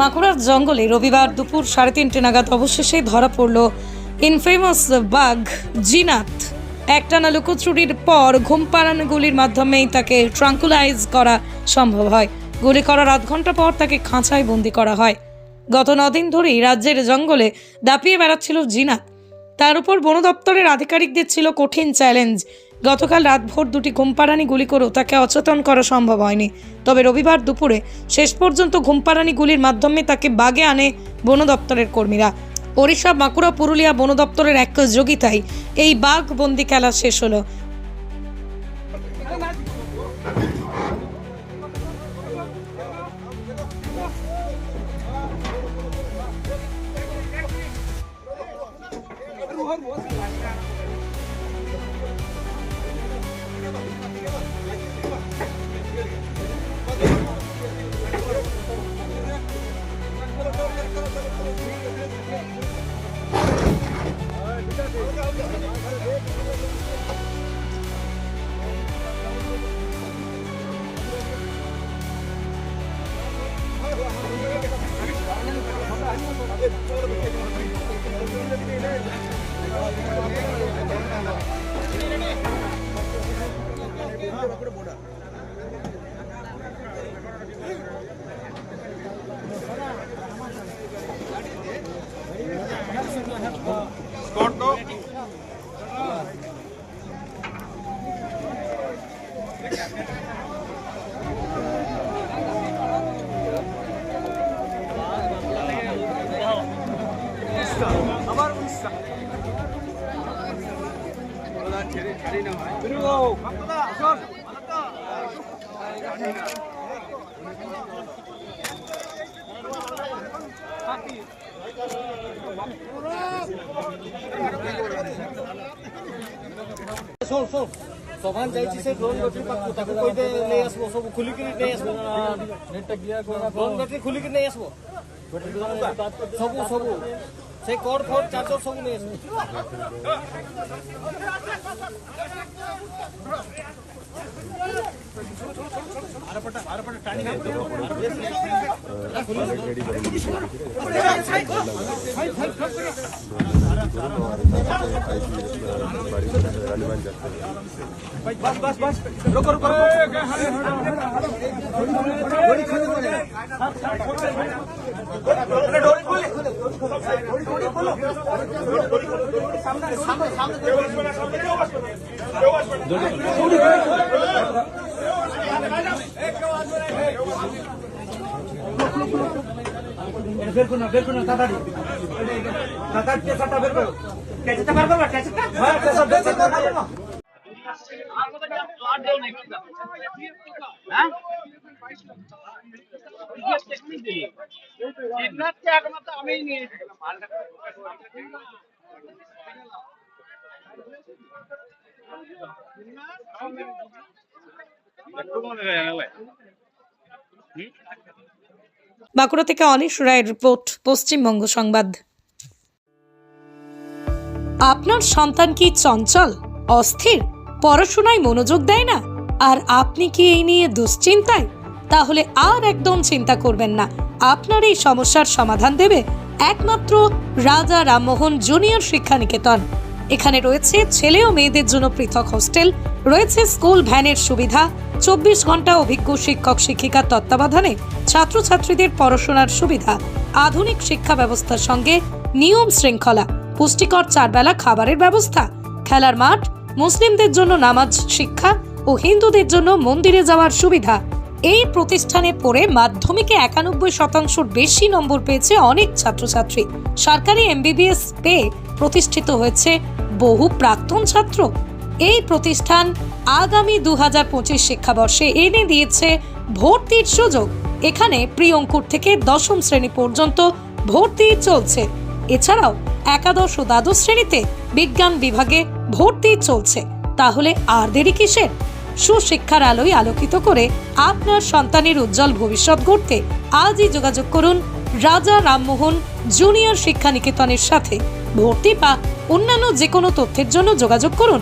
মাকুড়ার জঙ্গলে রবিবার দুপুর সাড়ে তিনটে নাগাদ অবশেষে ধরা পড়ল ইনফেমাস বাঘ জিনাত। একটানা লুকোচুরির পর ঘুম পাড়ানো গুলির মাধ্যমেই তাকে ট্রাঙ্কুলাইজ করা সম্ভব হয়। গুলি করার আধ ঘণ্টা পর তাকে খাঁচায় বন্দি করা হয়। গত নদিন ধরেই রাজ্যের জঙ্গলে দাপিয়ে বেড়াচ্ছিল জিনাত। তার উপর বন দপ্তরের আধিকারিকদের ছিল কঠিন চ্যালেঞ্জ গতকাল রাতভর দুটি ঘুমপাড়ানি গুলি করেও তাকে অচেতন করা সম্ভব হয়নি। তবে রবিবার দুপুরে শেষ পর্যন্ত ঘুমপাড়ানি গুলির মাধ্যমে তাকে বাগে আনে বন দপ্তরের কর্মীরা। ওড়িশা, বাঁকুড়া, পুরুলিয়া বন দপ্তরের এক যোগিতায় এই বাঘ বন্দি খেলা শেষ হলো। স্কোর তো আমার উড়িষ্যা ছেড়ে ছাড়ি না ভাই Thank you. শোন শোন। সভান যাইছি সে ড্রোন ব্যাটারি পাবো তাকে কইতে নেই আসব সব খুলিকি নেই আসব নেটটা গিয়া ড্রোন ব্যাটারি খুলিকি নেই আসব সবু সবু সে কর ফর बस बस बस रुको रुको বের করুন বের করুন তাড়াতাড়ি। তাড়াতাড়ি কেসাটা বের করো। কেসাটা বের করো, কেসাটা হ্যাঁ কেসা বের করো আমি নিয়েছিলাম বাঁকুড়া থেকে অনিশ রায়ের রিপোর্ট, পশ্চিমবঙ্গ সংবাদ। আপনার সন্তান কি চঞ্চল, অস্থির, পড়াশোনায় মনোযোগ দেয় না? আর আপনি কি এই নিয়ে দুশ্চিন্তায়? তাহলে আর একদম চিন্তা করবেন না। আপনার এই সমস্যার সমাধান দেবে একমাত্র রাজা রামমোহন জুনিয়র শিক্ষা নিকেতন এখানে রয়েছে ছেলে ও মেয়েদের জন্য পৃথক হোস্টেল, রয়েছে স্কুল ভ্যানের সুবিধা, চব্বিশ ঘণ্টা অভিজ্ঞ শিক্ষক শিক্ষিকার তত্ত্বাবধানে ছাত্রছাত্রীদের পড়াশোনার সুবিধা, আধুনিক শিক্ষা ব্যবস্থার সঙ্গে নিয়ম শৃঙ্খলা, পুষ্টিকর চারবেলা খাবারের ব্যবস্থা, খেলার মাঠ, মুসলিমদের জন্য নামাজ শিক্ষা ও হিন্দুদের জন্য মন্দিরে যাওয়ার সুবিধা। এই প্রতিষ্ঠানে পড়ে মাধ্যমিকে একানব্বই শতাংশের বেশি নম্বর পেয়েছে অনেক ছাত্রছাত্রী। সরকারি এমবিবিএস পেয়ে প্রতিষ্ঠিত হয়েছে বহু প্রাক্তন ছাত্র। এই প্রতিষ্ঠান আগামী দু হাজার পঁচিশ শিক্ষাবর্ষে এনে দিয়েছে ভর্তির সুযোগ। এখানে প্রি অঙ্কুর থেকে দশম শ্রেণি পর্যন্ত ভর্তি চলছে। এছাড়াও একাদশ ও দ্বাদশ শ্রেণীতে বিজ্ঞান বিভাগে ভর্তি চলছে। তাহলে আর দেরি কিসের? সুশিক্ষার আলোয় আলোকিত করে আপনার সন্তানের উজ্জ্বল ভবিষ্যৎ গড়তে আজই যোগাযোগ করুন রাজা রামমোহন জুনিয়র শিক্ষা নিকেতনের সাথে। ভর্তি বা অন্যান্য যে কোনো তথ্যের জন্য যোগাযোগ করুন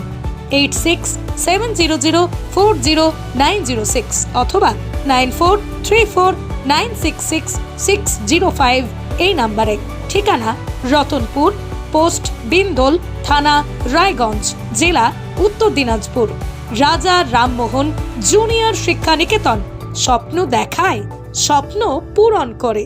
eight six seven zero zero four zero nine zero six অথবা nine four three four nine six six six zero five এই নাম্বারে। ঠিকানা রতনপুর, পোস্ট বিন্দোল, থানা রায়গঞ্জ, জেলা উত্তর দিনাজপুর। রাজা রামমোহন জুনিয়র শিক্ষা নিকেতন স্বপ্ন দেখায়, স্বপ্ন পূরণ করে।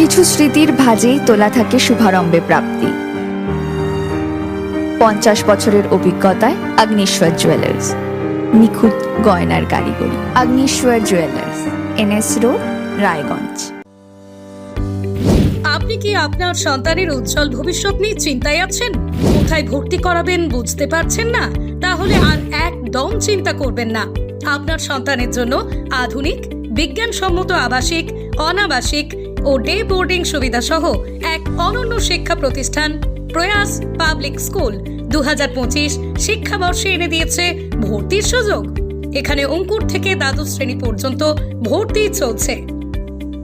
কিছু স্মৃতির ভাজেই তোলা থাকে শুভারম্ভে প্রাপ্তি। পঞ্চাশ বছরের অভিজ্ঞতায় আগ্নেশ্বর জুয়েলার্স, নিখুঁত গয়নার কারিগরি, Agneshwar jewellers, NS road, Raiganj. আপনি কি আপনার সন্তানের উজ্জ্বল ভবিষ্যৎ নিয়ে চিন্তায় আছেন? কোথায় ভর্তি করাবেন বুঝতে পারছেন না? তাহলে আর একদম চিন্তা করবেন না। আপনার সন্তানের জন্য আধুনিক, বিজ্ঞানসম্মত আবাসিক, অনাবাসিক ও ডে বোর্ডিং সুবিধা সহ এক অনন্য শিক্ষা প্রতিষ্ঠান, প্রয়াস পাবলিক স্কুল। দুহাজার পঁচিশ শিক্ষাবর্ষে এনে দিয়েছে ভর্তির সুযোগ। এখানে অঙ্কুর থেকে দ্বাদশ শ্রেণি পর্যন্ত ভর্তি চলছে।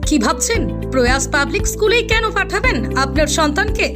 কি ভাবছেন? প্রয়াস পাবলিক স্কুলেই কেন পাঠাবেন আপনার সন্তানকে?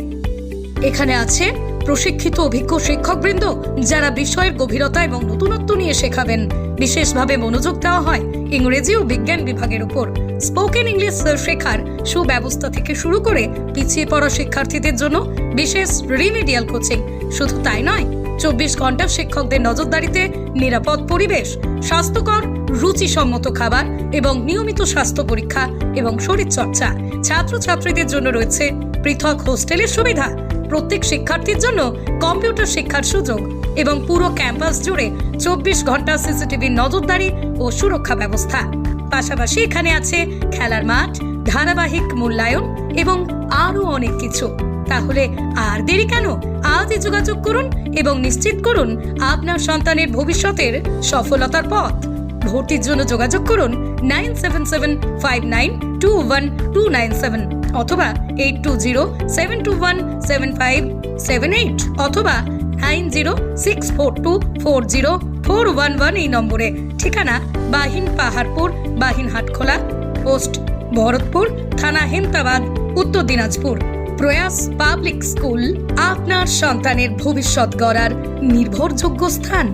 এখানে আছে, প্রশিক্ষিত অভিজ্ঞ শিক্ষকবৃন্দ যারা বিষয়ের গভীরতা এবং নতুনত্ব নিয়ে শেখাবেন। বিশেষভাবে মনোযোগ দেওয়া হয় ইংরেজি ও বিজ্ঞান বিভাগের উপর স্পোকেন ইংলিশ শেখার সুব্যবস্থা থেকে শুরু করে পিছিয়ে পড়া শিক্ষার্থীদের জন্য বিশেষ রিমিডিয়াল কোচিং। শুধু তাই নয়, চব্বিশ ঘণ্টা শিক্ষকদের নজরদারিতে নিরাপদ পরিবেশ, স্বাস্থ্যকর, রুচিসম্মত খাবার এবং নিয়মিত স্বাস্থ্য পরীক্ষা এবং শরীরচর্চা ছাত্রছাত্রীদের জন্য রয়েছে পৃথক হোস্টেলের সুবিধা। প্রত্যেক শিক্ষার্থীর জন্য কম্পিউটার শিক্ষার সুযোগ এবং পুরো ক্যাম্পাস জুড়ে চব্বিশ ঘণ্টা সিসিটিভি নজরদারি ও সুরক্ষা ব্যবস্থা। পাশাপাশি এখানে আছে খেলার মাঠ, ধারাবাহিক মূল্যায়ন এবং আরও অনেক কিছু। তাহলে আর দেরি কেন? আজই যোগাযোগ করুন এবং নিশ্চিত করুন আপনার সন্তানের ভবিষ্যতের সফলতার পথ। ভর্তির জন্য যোগাযোগ করুন nine seven seven five nine two one two nine seven অথবা eight two zero seven two one seven five seven eight অথবা nine zero six four two four zero four one one এই নম্বরে। ঠিকানা, বাহিন পাহাড়পুর, বাহিন হাটখোলা। পোস্ট, ভরতপুর, থানা হেমতাবাদ, উত্তর দিনাজপুর। প্রয়াস public school, আপনার সন্তানের ভবিষ্যৎ গড়ার নির্ভরযোগ্য স্থান।